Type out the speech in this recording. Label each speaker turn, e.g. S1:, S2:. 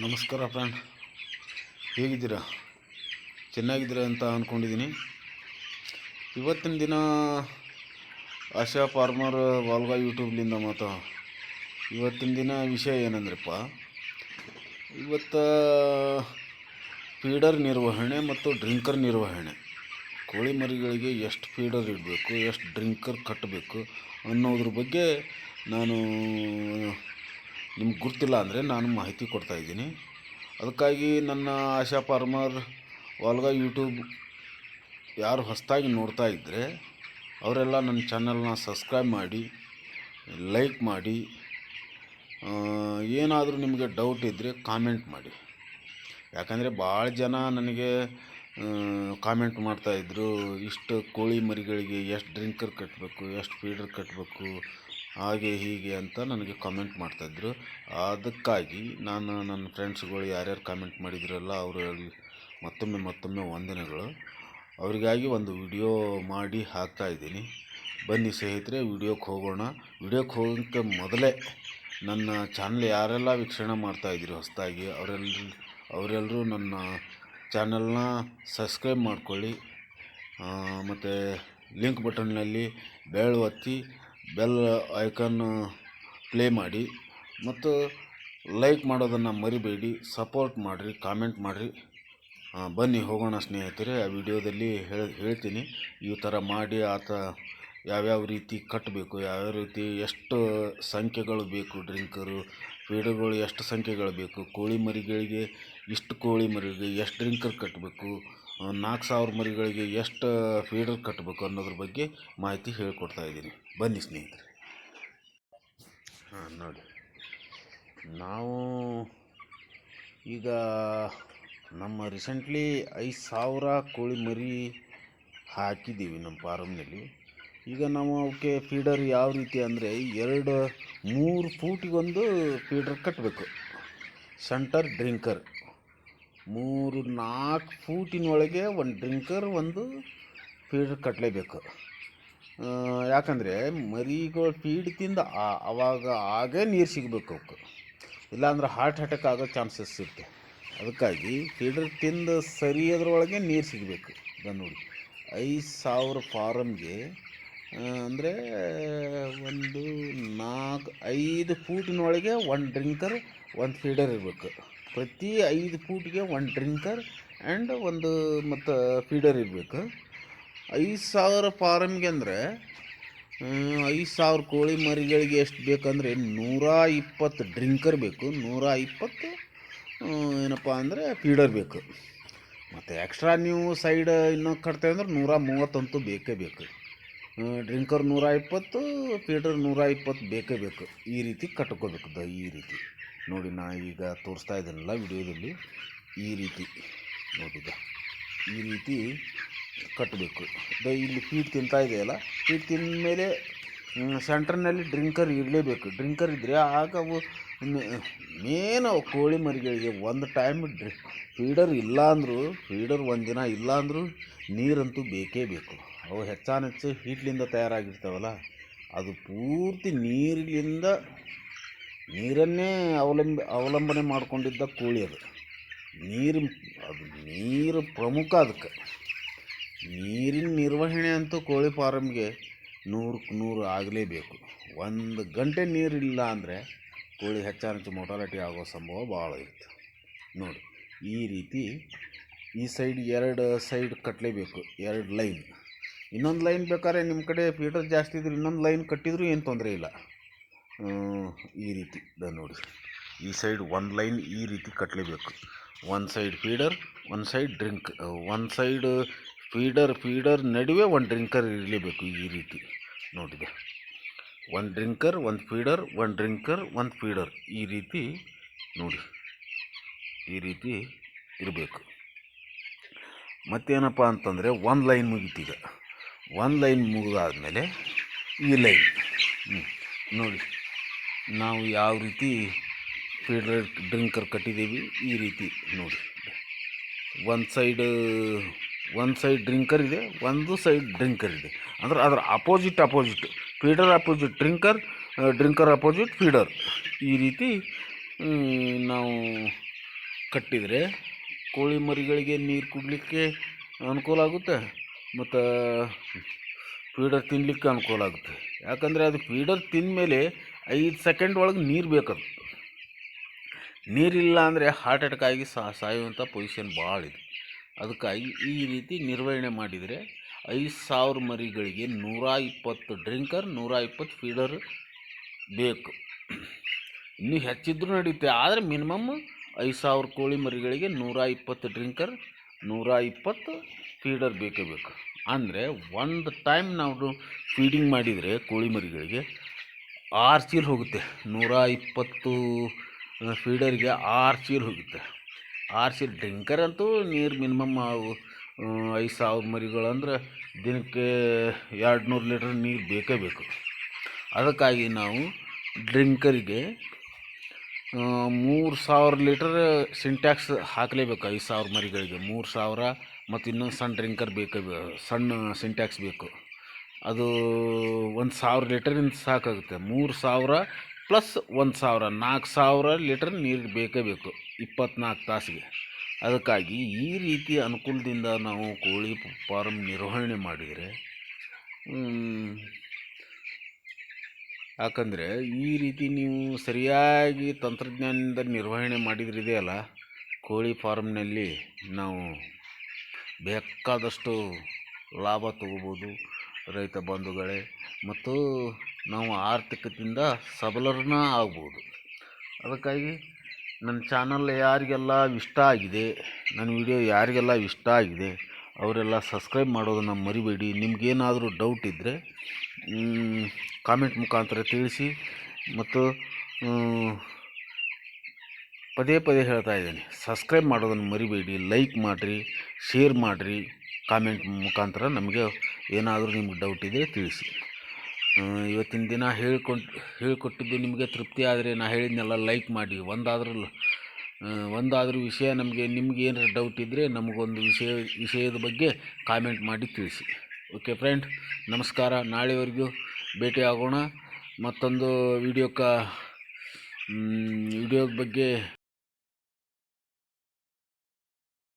S1: ನಮಸ್ಕಾರ ಫ್ರೆಂಡ್. ಹೇಗಿದ್ದೀರಾ? ಚೆನ್ನಾಗಿದ್ದೀರಾ ಅಂತ ಅಂದ್ಕೊಂಡಿದ್ದೀನಿ ಇವತ್ತಿನ ದಿನ ಆಶಾ ಫಾರ್ಮರ್ ವಾಲ್ಗಾ ಯೂಟ್ಯೂಬ್ಲಿಂದ ಮಾತು ಇವತ್ತಿನ ದಿನ ವಿಷಯ ಏನಂದ್ರಪ್ಪ? ಇವತ್ತು ಫೀಡರ್ ನಿರ್ವಹಣೆ ಮತ್ತು ಡ್ರಿಂಕರ್ ನಿರ್ವಹಣೆ. ಕೋಳಿ ಮರಿಗಳಿಗೆ ಎಷ್ಟು ಫೀಡರ್ ಇಡಬೇಕು, ಎಷ್ಟು ಡ್ರಿಂಕರ್ ಕಟ್ಟಬೇಕು ಅನ್ನೋದ್ರ ಬಗ್ಗೆ ನಾನು ನಿಮ್ಗೆ ಗೊತ್ತಿಲ್ಲ ಅಂದರೆ ನಾನು ಮಾಹಿತಿ ಕೊಡ್ತಾ ಇದ್ದೀನಿ. ಅದಕ್ಕಾಗಿ ನನ್ನ ಆಶಾ ಫಾರ್ಮರ್, ವಾಲ್ಗ ಯೂಟ್ಯೂಬ್ ಯಾರು ಹೊಸದಾಗಿ ನೋಡ್ತಾ ಇದ್ದರೆ ಅವರೆಲ್ಲ ನನ್ನ ಚಾನಲ್ನ ಸಬ್ಸ್ಕ್ರೈಬ್ ಮಾಡಿ, ಲೈಕ್ ಮಾಡಿ ಏನಾದರೂ ನಿಮಗೆ ಡೌಟ್ ಇದ್ದರೆ ಕಾಮೆಂಟ್ ಮಾಡಿ. ಯಾಕಂದರೆ ಭಾಳ ಜನ ನನಗೆ ಕಾಮೆಂಟ್ ಮಾಡ್ತಾಯಿದ್ರು ಇಷ್ಟು ಕೋಳಿ ಮರಿಗಳಿಗೆ ಎಷ್ಟು ಡ್ರಿಂಕರ್ ಕಟ್ಟಬೇಕು ಎಷ್ಟು ಫೀಡರ್ ಕಟ್ಟಬೇಕು ಹಾಗೆ ಹೀಗೆ ಅಂತ ನನಗೆ ಕಾಮೆಂಟ್ ಮಾಡ್ತಾಯಿದ್ರು ಅದಕ್ಕಾಗಿ ನಾನು ನನ್ನ ಫ್ರೆಂಡ್ಸ್ಗಳು ಯಾರ್ಯಾರು ಕಮೆಂಟ್ ಮಾಡಿದ್ರಲ್ಲ ಅವರು ಮತ್ತೊಮ್ಮೆ ಮತ್ತೊಮ್ಮೆ ವಂದನೆಗಳು. ಅವರಿಗಾಗಿ ಒಂದು ವಿಡಿಯೋ ಮಾಡಿ ಹಾಕ್ತಾ ಇದ್ದೀನಿ. ಬನ್ನಿ ಸ್ನೇಹಿತರೆ ವಿಡಿಯೋಕ್ಕೆ ಹೋಗೋಣ. ವಿಡಿಯೋಕ್ಕೆ ಹೋಗೋಕ್ಕೆ ಮೊದಲೇ ನನ್ನ ಚಾನಲ್ ಯಾರೆಲ್ಲ ವೀಕ್ಷಣೆ ಮಾಡ್ತಾಯಿದ್ರು ಹೊಸದಾಗಿ ಅವರೆಲ್ಲ ಅವರೆಲ್ಲರೂ ನನ್ನ ಚಾನಲ್ನ ಸಬ್ಸ್ಕ್ರೈಬ್ ಮಾಡ್ಕೊಳ್ಳಿ. ಮತ್ತು ಲಿಂಕ್ ಬಟನ್ನಲ್ಲಿ ಬೆರಳು ಒತ್ತಿ ಬೆಲ್ ಐಕಾನ್ ಪ್ಲೇ ಮಾಡಿ ಮತ್ತು ಲೈಕ್ ಮಾಡೋದನ್ನು ಮರಿಬೇಡಿ, ಸಪೋರ್ಟ್ ಮಾಡಿರಿ, ಕಾಮೆಂಟ್ ಮಾಡಿರಿ. ಬನ್ನಿ, ಹೋಗೋಣ ಸ್ನೇಹಿತರೆ. ಆ ವಿಡಿಯೋದಲ್ಲಿ ಹೇಳಿ, ಹೇಳ್ತೀನಿ. ಈ ಥರ ಮಾಡಿ ಆತ ಯಾವ್ಯಾವ ರೀತಿ ಕಟ್ಟಬೇಕು ಯಾವ್ಯಾವ ರೀತಿ ಎಷ್ಟು ಸಂಖ್ಯೆಗಳು ಬೇಕು ಡ್ರಿಂಕರು ಫೀಡರ್ಗಳು ಎಷ್ಟು ಸಂಖ್ಯೆಗಳು ಬೇಕು, ಕೋಳಿ ಮರಿಗಳಿಗೆ ಇಷ್ಟು ಕೋಳಿ ಮರಿಗೆ ಎಷ್ಟು ಡ್ರಿಂಕರ್ ಕಟ್ಟಬೇಕು ನಾಲ್ಕು ಸಾವಿರ ಮರಿಗಳಿಗೆ ಎಷ್ಟು ಫೀಡರ್ ಕಟ್ಟಬೇಕು ಅನ್ನೋದ್ರ ಬಗ್ಗೆ ಮಾಹಿತಿ ಹೇಳ್ಕೊಡ್ತಾ ಇದ್ದೀನಿ. ಬನ್ನಿ ಸ್ನೇಹಿತರೆ. ಹಾಂ, ನೋಡಿ. ನಾವು ಈಗ ನಮ್ಮ ರೀಸೆಂಟ್ಲಿ ಐದು ಸಾವಿರ ಕೋಳಿ ಮರಿ ಹಾಕಿದ್ದೀವಿ ನಮ್ಮ ಫಾರಮ್ನಲ್ಲಿ ಈಗ ನಾವು ಅವಕ್ಕೆ ಫೀಡರ್ ಯಾವ ರೀತಿ ಅಂದರೆ ಎರಡು ಮೂರು ಫೂಟಿಗೊಂದು ಫೀಡರ್ ಕಟ್ಟಬೇಕು ಸೆಂಟರ್ ಡ್ರಿಂಕರ್ ಮೂರು ನಾಲ್ಕು ಫೂಟಿನೊಳಗೆ ಒಂದು ಡ್ರಿಂಕರ್ ಒಂದು ಫೀಡ್ ಕಟ್ಟಲೇಬೇಕು ಯಾಕಂದರೆ ಮರಿಗಳು ಫೀಡ್ ತಿಂದ ಆವಾಗ ಆಗೇ ನೀರು ಸಿಗಬೇಕು ಅವಕ್ಕೆ. ಇಲ್ಲಾಂದ್ರೆ ಹಾರ್ಟ್ ಅಟ್ಯಾಕ್ ಆಗೋ ಚಾನ್ಸಸ್ ಇರುತ್ತೆ. ಅದಕ್ಕಾಗಿ ಫೀಡರ್ ತಿಂದು ಸರಿಯದ್ರೊಳಗೆ ನೀರು ಸಿಗಬೇಕು. ಇದನ್ನು ನೋಡಿ. ಐದು ಸಾವಿರ ಫಾರಮ್ಗೆ ಅಂದರೆ ಒಂದು ನಾಲ್ಕು ಐದು ಫೂಟಿನೊಳಗೆ ಒಂದು ಡ್ರಿಂಕರ್, ಒಂದು ಫೀಡರ್ ಇರಬೇಕು. ಪ್ರತಿ ಐದು ಫೂಟ್ಗೆ ಒಂದು ಡ್ರಿಂಕರ್ ಆ್ಯಂಡ್ ಒಂದು ಮತ್ತು ಫೀಡರ್ ಇರಬೇಕು. ಐದು ಸಾವಿರ ಫಾರಮ್ಗೆ ಅಂದರೆ ಐದು ಸಾವಿರ ಕೋಳಿ ಮರಿಗಳಿಗೆ ಎಷ್ಟು ಬೇಕಂದರೆ ನೂರ ಇಪ್ಪತ್ತು ಡ್ರಿಂಕರ್ ಬೇಕು. ನೂರ ಇಪ್ಪತ್ತು ಏನಪ್ಪ ಅಂದರೆ ಫೀಡರ್ ಬೇಕು. ಮತ್ತು ಎಕ್ಸ್ಟ್ರಾ ನೀವು ಸೈಡ್ ಇನ್ನೂ ಕಟ್ತೇವೆ ಅಂದ್ರೆ ನೂರ ಮೂವತ್ತಂತೂ ಬೇಕೇ ಬೇಕು. ಡ್ರಿಂಕರ್ ನೂರ ಇಪ್ಪತ್ತು ಫೀಡರ್ ನೂರ ಇಪ್ಪತ್ತು ಬೇಕೇ ಬೇಕು. ಈ ರೀತಿ ಕಟ್ಕೋಬೇಕು ದ ಈ ರೀತಿ. ನೋಡಿ ನಾ ಈಗ ತೋರಿಸ್ತಾ ಇದ್ದೀನಲ್ಲ ವಿಡಿಯೋದಲ್ಲಿ, ಈ ರೀತಿ ನೋಡಿದ ಈ ರೀತಿ ಕಟ್ಟಬೇಕು. ಇಲ್ಲಿ ಫೀಡ್ ತಿಂತಾ ಇದೆಯಲ್ಲ ಫೀಡ್ ತಿಂದ ಮೇಲೆ ಸೆಂಟ್ರ್ನಲ್ಲಿ ಡ್ರಿಂಕರ್ ಇರಲೇಬೇಕು ಡ್ರಿಂಕರ್ ಇದ್ದರೆ ಆಗ ಅವು ಮೇನ್ ಅವು ಕೋಳಿ ಮರಿಗಳಿಗೆ ಒಂದು ಟೈಮ್ ಡ್ರಿ ಫೀಡರ್ ಇಲ್ಲ ಅಂದರೂ ಫೀಡರ್ ಒಂದು ದಿನ ಇಲ್ಲ ಅಂದರೂ ನೀರಂತೂ ಬೇಕೇ ಬೇಕು. ಅವು ಹೆಚ್ಚಾನೆಚ್ಚು ಹೀಟ್ಲಿಂದ ತಯಾರಾಗಿರ್ತಾವಲ್ಲ, ಅದು ಪೂರ್ತಿ ನೀರಿನಿಂದ ನೀರನ್ನೇ ಅವಲಂಬ, ಅವಲಂಬನೆ ಮಾಡಿಕೊಂಡಿದ್ದ ಕೋಳಿ ಅದು. ನೀರು ಅದು ನೀರು ಪ್ರಮುಖ ಅದಕ್ಕೆ. ನೀರಿನ ನಿರ್ವಹಣೆ ಅಂತೂ ಕೋಳಿ ಫಾರಮ್ಗೆ ನೂರಕ್ಕೆ ನೂರು ಆಗಲೇಬೇಕು. ಒಂದು ಗಂಟೆ ನೀರಿಲ್ಲ ಅಂದರೆ ಕೋಳಿ ಹೆಚ್ಚಾನೆಚ್ಚು ಮೊಟಾಲಿಟಿ ಆಗೋ ಸಂಭವ ಭಾಳ ಇರುತ್ತೆ. ನೋಡಿ, ಈ ರೀತಿ ಈ ಸೈಡ್ ಎರಡು ಸೈಡ್ ಕಟ್ಟಲೇಬೇಕು ಎರಡು ಲೈನ್. ಇನ್ನೊಂದು ಲೈನ್ ಬೇಕಾದ್ರೆ ನಿಮ್ಮ ಕಡೆ ಫೀಟರ್ ಜಾಸ್ತಿ ಇದ್ರೆ ಇನ್ನೊಂದು ಲೈನ್ ಕಟ್ಟಿದರೂ ಏನು ತೊಂದರೆ ಇಲ್ಲ. ಈ ರೀತಿ ನೋಡಿ. ಈ ಸೈಡ್ ಒಂದು ಲೈನ್ ಈ ರೀತಿ ಕಟ್ಟಲೇಬೇಕು ಒಂದು ಸೈಡ್ ಫೀಡರ್ ಒಂದು ಸೈಡ್ ಡ್ರಿಂಕ್ ಒಂದು ಸೈಡ್ ಫೀಡರ್ ಫೀಡರ್ ನಡುವೆ ಒಂದು ಡ್ರಿಂಕರ್ ಇರಲೇಬೇಕು ಈ ರೀತಿ. ನೋಡಿದೆ ಒಂದು ಡ್ರಿಂಕರ್ ಒಂದು ಫೀಡರ್ ಒಂದು ಡ್ರಿಂಕರ್ ಒಂದು ಫೀಡರ್ ಈ ರೀತಿ ನೋಡಿ. ಈ ರೀತಿ ಇರಬೇಕು. ಮತ್ತೇನಪ್ಪ ಅಂತಂದರೆ ಒಂದು ಲೈನ್ ಮುಗೀತೀಗ ಒಂದು ಲೈನ್ ಮುಗಿದಾದ್ಮೇಲೆ ಈ ಲೈನ್ ನೋಡಿ. ನಾವು ಯಾವ ರೀತಿ ಫೀಡರ್ ಡ್ರಿಂಕರ್ ಕಟ್ಟಿದ್ದೀವಿ ಈ ರೀತಿ ನೋಡಿ. ಒಂದು ಸೈಡ್ ಒಂದು ಸೈಡ್ ಡ್ರಿಂಕರ್ ಇದೆ, ಒಂದು ಸೈಡ್ ಡ್ರಿಂಕರ್ ಇದೆ. ಅಂದ್ರೆ ಅದರ opposite opposite, feeder opposite drinker drinker opposite feeder. ಈ ರೀತಿ ನಾವು ಕಟ್ಟಿದರೆ ಕೋಳಿ ಮರಿಗಳಿಗೆ ನೀರು ಕುಡಲಿಕ್ಕೆ ಅನುಕೂಲ ಆಗುತ್ತೆ, ಮತ್ತು ಫೀಡರ್ ತಿನ್ನಲಿಕ್ಕೆ ಅನುಕೂಲ ಆಗುತ್ತೆ. ಯಾಕಂದರೆ ಅದು ಫೀಡರ್ ತಿಂದಮೇಲೆ ಐದು ಸೆಕೆಂಡ್ ಒಳಗೆ ನೀರು ಬೇಕದು. ನೀರಿಲ್ಲ ಅಂದರೆ ಹಾರ್ಟ್ ಅಟ್ಯಾಕ್ ಆಗಿ ಸಾಯುವಂಥ ಪೊಸಿಷನ್ ಭಾಳ ಇದೆ. ಅದಕ್ಕಾಗಿ ಈ ರೀತಿ ನಿರ್ವಹಣೆ ಮಾಡಿದರೆ ಐದು ಸಾವಿರ ಮರಿಗಳಿಗೆ ನೂರ ಇಪ್ಪತ್ತು ಡ್ರಿಂಕರ್ ನೂರ ಇಪ್ಪತ್ತು ಫೀಡರ್ ಬೇಕು. ಇನ್ನೂ ಹೆಚ್ಚಿದ್ರೂ ನಡೆಯುತ್ತೆ ಆದರೆ ಮಿನಿಮಮ್ ಐದು ಸಾವಿರ ಕೋಳಿ ಮರಿಗಳಿಗೆ ನೂರ ಇಪ್ಪತ್ತು ಡ್ರಿಂಕರ್ ನೂರ ಇಪ್ಪತ್ತು ಫೀಡರ್ ಬೇಕೇ ಬೇಕು. ಅಂದರೆ ಒಂದು ಟೈಮ್ ನಾವು ಫೀಡಿಂಗ್ ಮಾಡಿದರೆ ಕೋಳಿ ಮರಿಗಳಿಗೆ ಆರು ಚೀಲ ಹೋಗುತ್ತೆ. ನೂರ ಇಪ್ಪತ್ತು ಫೀಡರ್ಗೆ ಆರು ಚೀಲ ಹೋಗುತ್ತೆ. ಆರು ಚೀಲ ಡ್ರಿಂಕರ್ ಅಂತೂ ನೀರು ಮಿನಿಮಮ್ ಅವು ಐದು ಸಾವಿರ ಮರಿಗಳಂದ್ರೆ ದಿನಕ್ಕೆ ಎರಡು ನೂರು ಲೀಟ್ರ್ ನೀರು ಬೇಕೇ ಬೇಕು. ಅದಕ್ಕಾಗಿ ನಾವು ಡ್ರಿಂಕರಿಗೆ ಮೂರು ಸಾವಿರ ಲೀಟರ್ ಸಿಂಟ್ಯಾಕ್ಸ್ ಹಾಕಲೇಬೇಕು ಐದು ಸಾವಿರ ಮರಿಗಳಿಗೆ. ಮೂರು ಸಾವಿರ ಮತ್ತು ಇನ್ನೊಂದು ಸಣ್ಣ ಡ್ರಿಂಕರ್ ಬೇಕು, ಸಣ್ಣ ಸಿಂಟ್ಯಾಕ್ಸ್ ಬೇಕು. ಅದು ಒಂದು ಸಾವಿರ ಲೀಟರಿಂದ ಸಾಕಾಗುತ್ತೆ. ಮೂರು ಸಾವಿರ ಪ್ಲಸ್ ಒಂದು ಸಾವಿರ ನಾಲ್ಕು ಸಾವಿರ ಲೀಟರ್ ನೀರು ಬೇಕೇ ಬೇಕು ಇಪ್ಪತ್ನಾಲ್ಕು ತಾಸಿಗೆ. ಅದಕ್ಕಾಗಿ ಈ ರೀತಿ ಅನುಕೂಲದಿಂದ ನಾವು ಕೋಳಿ ಫಾರಮ್ ನಿರ್ವಹಣೆ ಮಾಡಿದರೆ ಯಾಕಂದರೆ ಈ ರೀತಿ ನೀವು ಸರಿಯಾಗಿ ತಂತ್ರಜ್ಞಾನದಿಂದ ನಿರ್ವಹಣೆ ಮಾಡಿದ್ರೆ ಇದೆಯಲ್ಲ ಕೋಳಿ ಫಾರ್ಮ್ನಲ್ಲಿ ನಾವು ಬೇಕಾದಷ್ಟು ಲಾಭ ತಗೋಬೋದು ರೈತ ಬಂಧುಗಳೇ, ಮತ್ತು ನಾವು ಆರ್ಥಿಕದಿಂದ ಸಬಲರನ್ನ ಆಗ್ಬೋದು. ಅದಕ್ಕಾಗಿ ನನ್ನ ಚಾನಲ್ ಯಾರಿಗೆಲ್ಲ ಇಷ್ಟ ಆಗಿದೆ, ನನ್ನ ವಿಡಿಯೋ ಯಾರಿಗೆಲ್ಲ ಇಷ್ಟ ಆಗಿದೆ, ಅವರೆಲ್ಲ ಸಬ್ಸ್ಕ್ರೈಬ್ ಮಾಡೋದನ್ನು ಮರಿಬೇಡಿ. ನಿಮಗೇನಾದರೂ ಡೌಟ್ ಇದ್ದರೆ ಕಾಮೆಂಟ್ ಮುಖಾಂತರ ತಿಳಿಸಿ, ಮತ್ತು ಪದೇ ಪದೇ ಹೇಳ್ತಾ ಇದ್ದೀನಿ. ಸಬ್ಸ್ಕ್ರೈಬ್ ಮಾಡೋದನ್ನು ಮರಿಬೇಡಿ ಲೈಕ್ ಮಾಡಿರಿ ಶೇರ್ ಮಾಡಿರಿ. ಕಾಮೆಂಟ್ ಮುಖಾಂತರ ನಮಗೆ ಏನಾದರೂ ನಿಮ್ಗೆ ಡೌಟ್ ಇದ್ದರೆ ತಿಳಿಸಿ. ಇವತ್ತಿನ ದಿನ ಹೇಳ್ಕೊಂಡು ಹೇಳಿಕೊಟ್ಟಿದ್ದು ನಿಮಗೆ ತೃಪ್ತಿ ಆದರೆ ನಾ ಹೇಳಿದ್ನೆಲ್ಲ ಲೈಕ್ ಮಾಡಿ. ಒಂದಾದ್ರೂ ಒಂದಾದರೂ ವಿಷಯ ನಮಗೆ, ನಿಮ್ಗೆ ಏನಾರ ಡೌಟ್ ಇದ್ದರೆ ನಮಗೊಂದು ವಿಷಯ, ವಿಷಯದ ಬಗ್ಗೆ ಕಾಮೆಂಟ್ ಮಾಡಿ ತಿಳಿಸಿ. ಓಕೆ ಫ್ರೆಂಡ್ ನಮಸ್ಕಾರ. ನಾಳೆವರೆಗೂ ಭೇಟಿ ಆಗೋಣ ಮತ್ತೊಂದು ವಿಡಿಯೋಕ್ಕ ವಿಡಿಯೋದ ಬಗ್ಗೆ